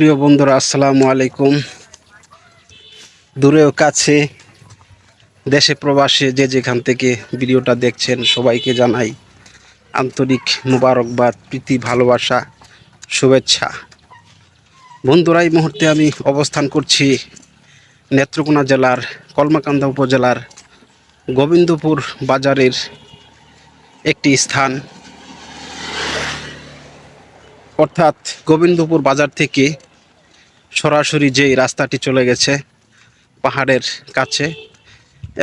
প্রিয় বন্ধুরা, আসসালামু আলাইকুম। দূরেও কাছে দেশে প্রবাসে যে যেখান থেকে ভিডিওটা দেখছেন, সবাইকে জানাই আন্তরিক মোবারকবাদ, প্রীতি, ভালোবাসা, শুভেচ্ছা। বন্ধুরা, এই মুহূর্তে আমি অবস্থান করছি নেত্রকোনা জেলার, কলমাকান্দা উপজেলার গোবিন্দপুর বাজারের একটি স্থান। অর্থাৎ গোবিন্দপুর বাজার থেকে সরাসরি যেই রাস্তাটি চলে গেছে পাহাড়ের কাছে,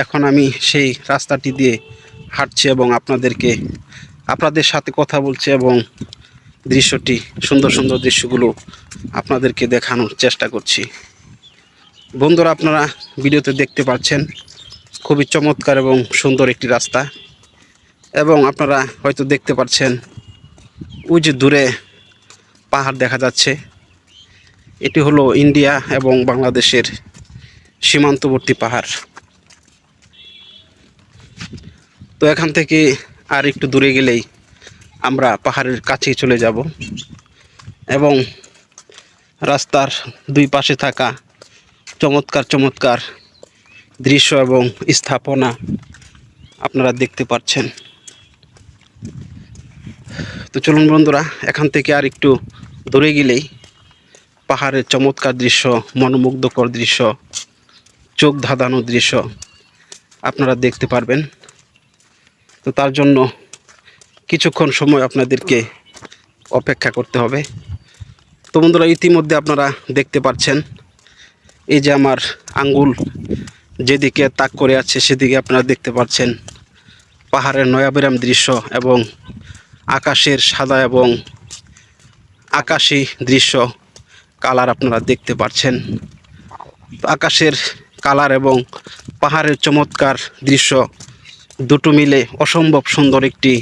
এখন আমি সেই রাস্তাটি দিয়ে হাঁটছি এবং আপনাদেরকে, আপনাদের সাথে কথা বলছি এবং দৃশ্যটি, সুন্দর সুন্দর দৃশ্যগুলো আপনাদেরকে দেখানোর চেষ্টা করছি। বন্ধুরা, আপনারা ভিডিওতে দেখতে পাচ্ছেন, খুবই চমৎকার এবং সুন্দর একটি রাস্তা। এবং আপনারা হয়তো দেখতে পাচ্ছেন, ওই যে দূরে পাহাড় দেখা যাচ্ছে। এটি হলো ইন্ডিয়া এবং বাংলাদেশের সীমান্তবর্তী পাহাড়। তো এখান থেকে আর একটু দূরে গেলেই আমরা পাহাড়ের কাছেই চলে যাব এবং রাস্তার দুই পাশে থাকা চমৎকার চমৎকার দৃশ্য এবং স্থাপনা আপনারা দেখতে পাচ্ছেন। তো চলুন বন্ধুরা, এখান থেকে আর একটু দূরে গেলেই পাহাড়ের চমৎকার দৃশ্য, মনোমুগ্ধকর দৃশ্য, চোখ ধাঁধানো দৃশ্য আপনারা দেখতে পারবেন। তো তার জন্য কিছুক্ষণ সময় আপনাদেরকে অপেক্ষা করতে হবে। তো বন্ধুরা, ইতিমধ্যে আপনারা দেখতে পাচ্ছেন, এই যে আমার আঙ্গুল যেদিকে তাক করে আছে সেদিকে আপনারা দেখতে পাচ্ছেন পাহাড়ের নয়াবিরাম দৃশ্য এবং আকাশের সাদা এবং আকাশি দৃশ্য। কালার আপনারা দেখতে পাচ্ছেন। আকাশের কালার এবং পাহাড়ের চমৎকার দৃশ্য দুটো মিলে অসম্ভব সুন্দর একটি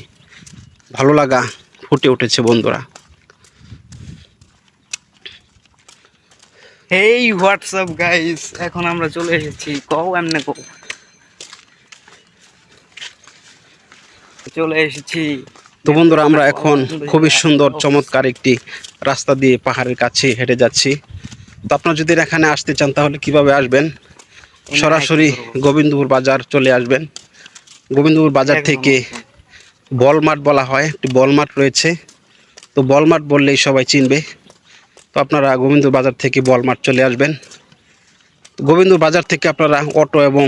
ভালো লাগা ফুটে উঠেছে বন্ধুরা। এই হোয়াটসঅ্যাপ গাইস এখন আমরা চলে এসেছি কও এমনে কও চলে এসেছি তো বন্ধুরা আমরা এখন খুবই সুন্দর চমৎকার একটি রাস্তা দিয়ে পাহাড়ের কাছে হেঁটে যাচ্ছি। তো আপনারা যদি এখানে আসতে চান তাহলে কীভাবে আসবেন? সরাসরি গোবিন্দপুর বাজার চলে আসবেন। গোবিন্দপুর বাজার থেকে বলমার্ট বলা হয়। একটি বলমার্ট রয়েছে। তো বলমার্ট বললেই সবাই চিনবে। তো আপনারা গোবিন্দ বাজার থেকে বলমার্ট চলে আসবেন। গোবিন্দ বাজার থেকে আপনারা অটো এবং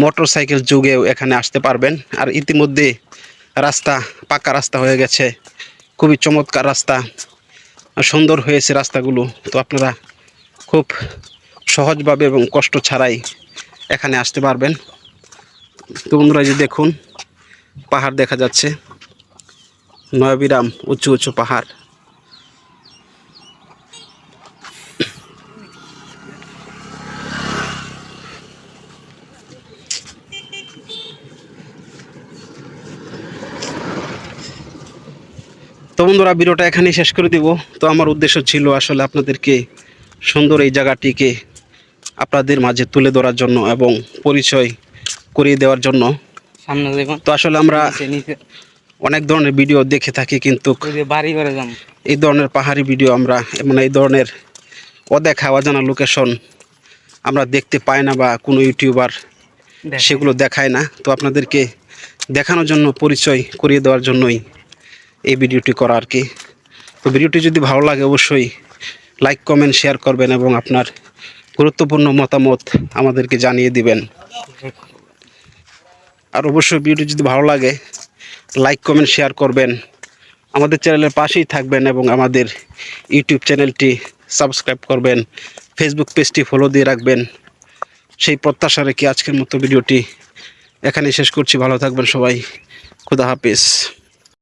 মোটর সাইকেল যুগেও এখানে আসতে পারবেন। আর ইতিমধ্যে রাস্তা পাকা রাস্তা হয়ে গেছে। খুবই চমৎকার রাস্তা। সুন্দর হয়েছে রাস্তাগুলো। তো আপনারা খুব সহজভাবে এবং কষ্ট ছাড়াই এখানে আসতে পারবেন। তো বন্ধুরা যে দেখুন, পাহাড় দেখা যাচ্ছে। নয়াবিরাম, উঁচু উঁচু পাহাড়। তো বন্ধুরা ভিডিওটা এখানেই শেষ করে দিব। তো আমার উদ্দেশ্য ছিল আসলে আপনাদেরকে সুন্দর এই জায়গাটিকে আপনাদের মাঝে তুলে ধরার জন্য এবং পরিচয় করিয়ে দেওয়ার জন্য। সামনে দেখুন। তো আসলে আমরা অনেক ধরনের ভিডিও দেখে থাকি কিন্তু এই ধরনের পাহাড়ি ভিডিও আমরা মানে এই ধরনের অদেখা অজানা লোকেশন আমরা দেখতে পাই না বা কোনো ইউটিউবার সেগুলো দেখায় না। তো আপনাদেরকে দেখানোর জন্য পরিচয় করিয়ে দেওয়ার জন্যই এই ভিডিওটি করা আর কি। তো ভিডিওটি যদি ভালো লাগে অবশ্যই লাইক কমেন্ট শেয়ার করবেন এবং আপনার গুরুত্বপূর্ণ মতামত আমাদেরকে জানিয়ে দিবেন। আর অবশ্যই ভিডিওটি যদি ভালো লাগে লাইক কমেন্ট শেয়ার করবেন। আমাদের চ্যানেলের পাশেই থাকবেন এবং আমাদের ইউটিউব চ্যানেলটি সাবস্ক্রাইব করবেন ফেসবুক পেজটি ফলো দিয়ে রাখবেন। সেই প্রত্যাশা রেখে আজকের মতো ভিডিওটি এখানে শেষ করছি। ভালো থাকবেন সবাই। খুদা হাফিজ।